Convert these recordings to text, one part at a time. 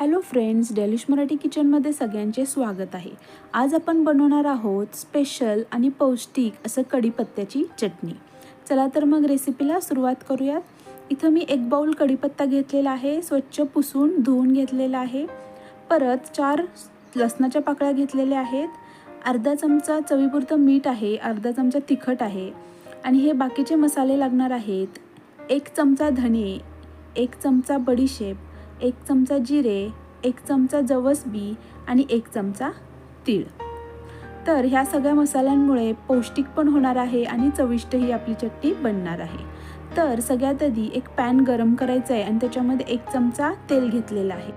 Hello friends delish Marathi किचनमध्ये सगळ्यांचे स्वागत आहे. आज आपण बनवणार आहोत स्पेशल आणि पौष्टिक असं कढीपत्त्याची चटणी. चला तर मग रेसिपीला सुरुवात करूयात. इथं मी एक बाऊल कढीपत्ता घेतलेला आहे स्वच्छ पुसून धुवून घेतलेला आहे. परत चार लसणाच्या पाकळ्या घेतलेल्या आहेत. अर्धा चमचा चवीपुरतं मीठ आहे अर्धा चमचा तिखट आहे. आणि हे बाकीचे मसाले लागणार आहेत. एक चमचा धने एक चमचा बडीशेप एक चमचा जिरे एक चमचा जवस बी आणि एक चमचा तीळ. तर ह्या सगळ्या मसाल्यांमुळे पौष्टिक पण होणार आहे आणि चविष्ट ही आपली चटणी बनणार आहे. तर सगळ्यात आधी एक पॅन गरम करायचं आहे आणि त्याच्यामध्ये एक चमचा तेल घेतलेला आहे.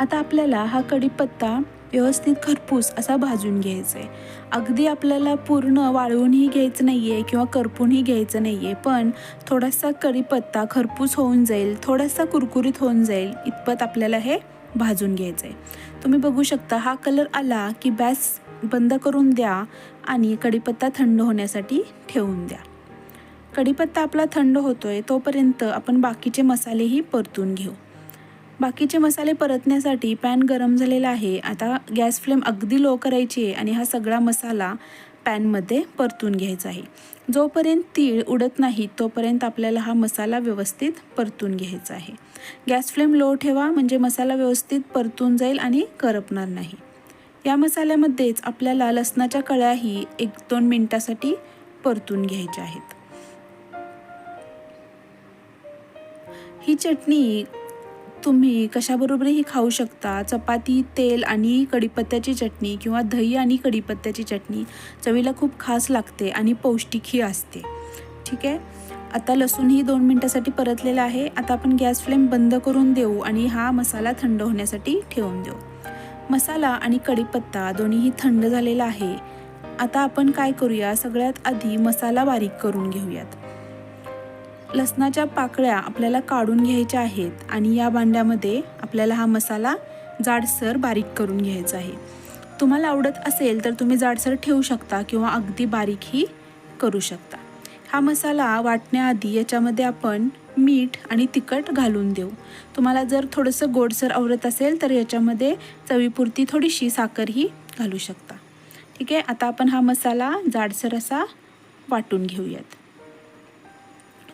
आता आपल्याला हा कढीपत्ता व्यवस्थित खरपूस असा भाजून घ्यायचा आहे अगदी आपल्याला पूर्ण वाळवूनही घ्यायचं नाही आहे किंवा करपूनही घ्यायचं नाही आहे पण थोडासा कढीपत्ता खरपूस होऊन जाईल थोडासा कुरकुरीत होऊन जाईल इतपत आपल्याला हे भाजून घ्यायचं आहे तुम्ही बघू शकता हा कलर आला की बॅस बंद करून द्या आणि कढीपत्ता थंड होण्यासाठी ठेवून द्या. कढीपत्ता आपला थंड होतोय तोपर्यंत आपण बाकीचे मसालेही परतून घेऊ. बाकीचे मसाले परतण्यासाठी पॅन गरम झालेला आहे. आता गॅस फ्लेम अगदी लो करायची आहे आणि हा सगळा मसाला पॅनमध्ये परतून घ्यायचा आहे. जोपर्यंत तीळ उडत नाही तोपर्यंत आपल्याला हा मसाला व्यवस्थित परतून घ्यायचा आहे. गॅस फ्लेम लो ठेवा म्हणजे मसाला व्यवस्थित परतून जाईल आणि करपणार नाही. या मसाल्यामध्येच आपल्याला लसणाच्या कळ्याही एक दोन मिनटासाठी परतून घ्यायच्या आहेत. ही चटणी तुम्ही कशाबरोबरही खाऊ शकता. चपाती तेल आणि कढीपत्त्याची चटणी किंवा दही आणि कढीपत्त्याची चटणी चवीला खूप खास लागते आणि पौष्टिकही असते. ठीक आहे? आता लसूणही दोन मिनटासाठी परतलेला आहे. आता आपण गॅस फ्लेम बंद करून देऊ आणि हा मसाला थंड होण्यासाठी ठेवून देऊ. मसाला आणि कढीपत्ता दोन्हीही थंड झालेला आहे. आता आपण काय करूया? सगळ्यात आधी मसाला बारीक करून घेऊयात. लसणाच्या पाकळ्या आपल्याला काढून घ्यायच्या आहेत आणि या भांड्यामध्ये आपल्याला हा मसाला जाडसर बारीक करून घ्यायचा आहे. तुम्हाला आवडत असेल तर तुम्ही जाडसर ठेवू शकता किंवा अगदी बारीकही करू शकता. हा मसाला वाटण्याआधी याच्यामध्ये आपण मीठ आणि तिखट घालून देऊ. तुम्हाला जर थोडंसं गोडसर आवडत असेल तर याच्यामध्ये चवीपुरती थोडीशी साखरही घालू शकता. ठीक आहे आता आपण हा मसाला जाडसर असा वाटून घेऊयात.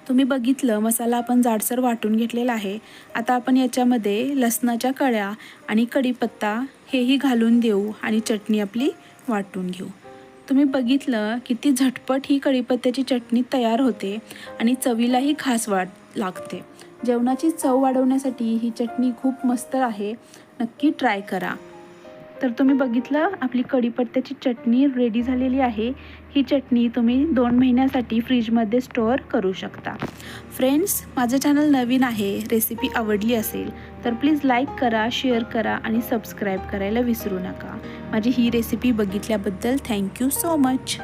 तुम्ही बघितलं मसाला आपण जाडसर वाटून घेतलेला आहे. आता आपण याच्यामध्ये लसणाच्या कळ्या आणि कढीपत्ता हेही घालून देऊ आणि चटणी आपली वाटून घेऊ. तुम्ही बघितलं किती झटपट ही कढीपत्त्याची चटणी तयार होते आणि चवीलाही खास वाट लागते. जेवणाची चव वाढवण्यासाठी ही चटणी खूप मस्त आहे. नक्की ट्राय करा. तर तुम्ही बघितलं आपली कढीपत्त्याची चटणी रेडी झालेली आहे. ही चटणी तुम्ही दोन महिन्यासाठी फ्रीजमध्ये स्टोअर करू शकता. फ्रेंड्स माझं चॅनल नवीन आहे रेसिपी आवडली असेल तर प्लीज लाईक करा शेअर करा आणि सबस्क्राईब करायला विसरू नका. माझी ही रेसिपी बघितल्याबद्दल थँक्यू सो मच